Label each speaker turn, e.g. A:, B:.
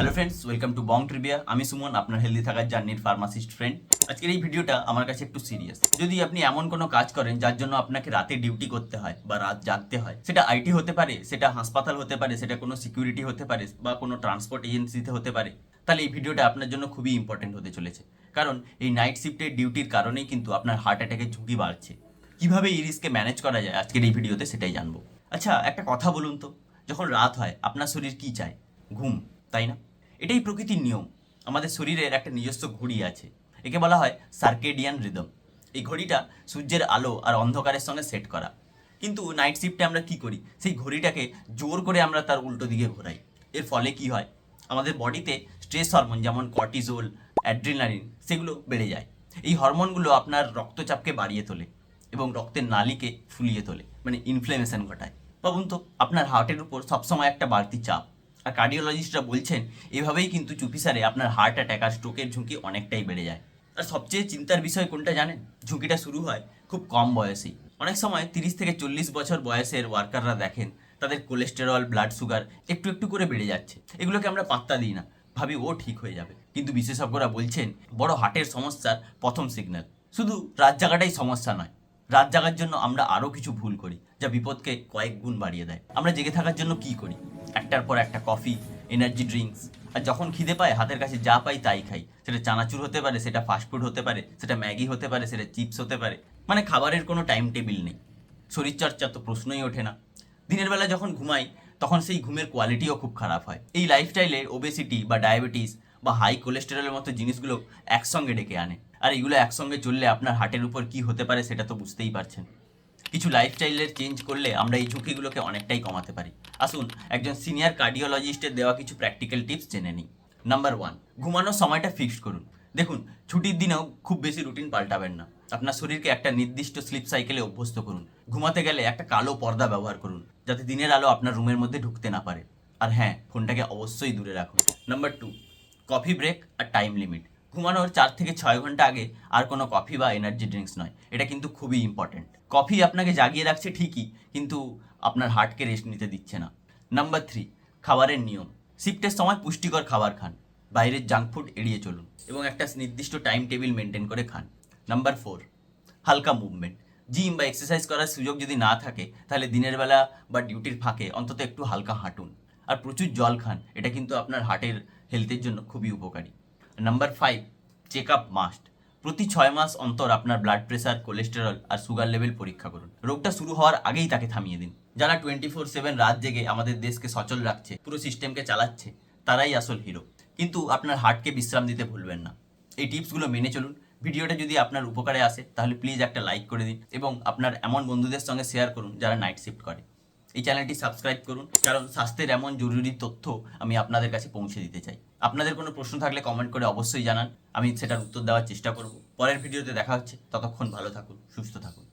A: Hello friends welcome to Bong trivia আমি সুমন, আপনার healthy থাকার জার্নির ফার্মাসিস্ট ফ্রেন্ড আজকের এই ভিডিওটা আমার কাছে একটু সিরিয়াস যদি আপনি এমন কোনো কাজ করেন, যার জন্য আপনাকে রাতে ডিউটি করতে হয় বা রাত জাগতে হয়, সেটা আইটি হতে পারে, সেটা হাসপাতাল হতে পারে, সেটা কোনো সিকিউরিটি হতে পারে বা কোনো ট্রান্সপোর্ট এজেন্সিতে হতে পারে, তাহলে এই ভিডিওটা আপনার জন্য খুবই ইম্পর্টেন্ট হতে চলেছে। কারণ এই নাইট শিফটের ডিউটির কারণেই কিন্তু আপনার হার্ট অ্যাটাকের ঝুঁকি বাড়ছে। কীভাবে এই রিস্ককে ম্যানেজ করা যায় আজকের এই ভিডিওতে সেটাই জানব। আচ্ছা একটা কথা বলুন তো। যখন রাত হয়, আপনার শরীর কি চায়? ঘুম, তাই না? এটাই প্রকৃতির নিয়ম। আমাদের শরীরের একটা নিজস্ব ঘড়ি আছে। একে বলা হয় সার্কেডিয়ান রিদম। এই ঘড়িটা সূর্যের আলো আর অন্ধকারের সঙ্গে সেট করা। কিন্তু নাইট শিফটে আমরা কি করি? সেই ঘড়িটাকে জোর করে আমরা তার উল্টো দিকে ঘোরাই। এর ফলে কি হয়? আমাদের বডিতে স্ট্রেস হরমোন যেমন কর্টিজোল অ্যাড্রিনালিন সেগুলো বেড়ে যায়। এই হরমোনগুলো আপনার রক্তচাপকে বাড়িয়ে তোলে এবং রক্তের নালিকে ফুলিয়ে তোলে মানে ইনফ্লেমেশন ঘটায়। ভাবুন তো আপনার হার্টের উপর সবসময় একটা বাড়তি চাপ। কার্ডিওলজিস্টরা বলছেন, এভাবেই কিন্তু চুপিসারে আপনার হার্ট অ্যাটাক আর স্ট্রোকের ঝুঁকি অনেকটাই বেড়ে যায়। আর সবচেয়ে চিন্তার বিষয় কোনটা জানেন? ঝুঁকিটা শুরু হয় খুব কম বয়সেই। অনেক সময় তিরিশ থেকে চল্লিশ বছর বয়সের ওয়ার্কাররা দেখেন, তাদের কোলেস্টেরল ব্লাড সুগার একটু একটু করে বেড়ে যাচ্ছে। এগুলোকে আমরা পাত্তা দিই না, ভাবি ও ঠিক হয়ে যাবে। কিন্তু বিশেষজ্ঞরা বলছেন, বড় হার্টের সমস্যার প্রথম সিগন্যাল শুধু রাত জাগাটাই সমস্যা নয়, রাত জাগার জন্য আমরা আরও কিছু ভুল করি, যা বিপদকে কয়েক গুণ বাড়িয়ে দেয়। আমরা জেগে থাকার জন্য কি করি? একটার পর একটা কফি এনার্জি ড্রিঙ্কস আর যখন খিদে পায়, হাতের কাছে যা পাই তাই খাই। সেটা চানাচুর হতে পারে, সেটা ফাস্টফুড হতে পারে, সেটা ম্যাগি হতে পারে, সেটা চিপস হতে পারে। মানে খাবারের কোনো টাইম টেবিল নেই। শরীরচর্চা তো প্রশ্নই ওঠে না। দিনের বেলা যখন ঘুমাই, তখন সেই ঘুমের কোয়ালিটিও খুব খারাপ হয়। এই লাইফস্টাইলে ওবেসিটি বা ডায়াবেটিস বা হাই কোলেস্টেরলের মতো জিনিসগুলো একসঙ্গে ডেকে আনে। আর এগুলো একসঙ্গে চললে আপনার হার্টের উপর কি হতে পারে, সেটা তো বুঝতেই পারছেন। কিছু লাইফস্টাইলের চেঞ্জ করলে আমরা এই ঝুঁকিগুলোকে অনেকটাই কমাতে পারি। আসুন, একজন সিনিয়র কার্ডিওলজিস্টের দেওয়া কিছু প্র্যাকটিক্যাল টিপস জেনে নিই। নাম্বার ওয়ান ঘুমানোর সময়টা ফিক্সড করুন। দেখুন, ছুটির দিনেও খুব বেশি রুটিন পাল্টাবেন না। আপনার শরীরকে একটা নির্দিষ্ট স্লিপ সাইকেলে অভ্যস্ত করুন। ঘুমাতে গেলে একটা কালো পর্দা ব্যবহার করুন, যাতে দিনের আলো আপনার রুমের মধ্যে ঢুকতে না পারে। আর হ্যাঁ ফোনটাকে অবশ্যই দূরে রাখুন। নাম্বার টু কফি ব্রেক আর টাইম লিমিট ঘুমানোর চার থেকে ছয় ঘণ্টা আগে আর কোনো কফি বা এনার্জি ড্রিঙ্কস নয়। এটা কিন্তু খুবই ইম্পর্ট্যান্ট কফি আপনাকে জাগিয়ে রাখছে ঠিকই, কিন্তু আপনার হার্টকে রেস্ট নিতে দিচ্ছে না। নাম্বার থ্রি খাবারের নিয়ম। শিফটের সময় পুষ্টিকর খাবার খান। বাইরের জাঙ্ক ফুড এড়িয়ে চলুন এবং একটা নির্দিষ্ট টাইম টেবিল মেনটেন করে খান। নাম্বার ফোর হালকা মুভমেন্ট জিম বা এক্সারসাইজ করার সুযোগ যদি না থাকে, তাহলে দিনের বেলা বা ডিউটির ফাঁকে অন্তত একটু হালকা হাঁটুন। আর প্রচুর জল খান, এটা কিন্তু আপনার হার্টের হেলথের জন্য খুবই উপকারী। Number five check up must প্রতি ছয় মাস অন্তর আপনার ব্লাড প্রেশার কোলেস্টেরল আর সুগার লেভেল পরীক্ষা করুন। রোগটা শুরু হওয়ার আগেই তাকে থামিয়ে দিন। যারা টোয়েন্টি ফোর সেভেন রাত জেগে আমাদের দেশকে সচল রাখছে, পুরো সিস্টেমকে চালাচ্ছে, তারাই আসল হিরো কিন্তু আপনার হার্টকে বিশ্রাম দিতে ভুলবেন না। এই টিপসগুলো মেনে চলুন। ভিডিওটা যদি আপনার উপকারে আসে, তাহলে প্লিজ একটা লাইক করে দিন এবং আপনার এমন বন্ধুদের সঙ্গে শেয়ার করুন যারা নাইট শিফট করে। এই চ্যানেলটি সাবস্ক্রাইব করুন, কারণ স্বাস্থ্যের এমন জরুরি তথ্য আমি আপনাদের কাছে পৌঁছে দিতে চাই। আপনাদের কোনো প্রশ্ন থাকলে কমেন্ট করে অবশ্যই জানান, আমি সেটার উত্তর দেওয়ার চেষ্টা করব। পরের ভিডিওতে দেখা হচ্ছে, ততক্ষণ ভালো থাকুন, সুস্থ থাকুন।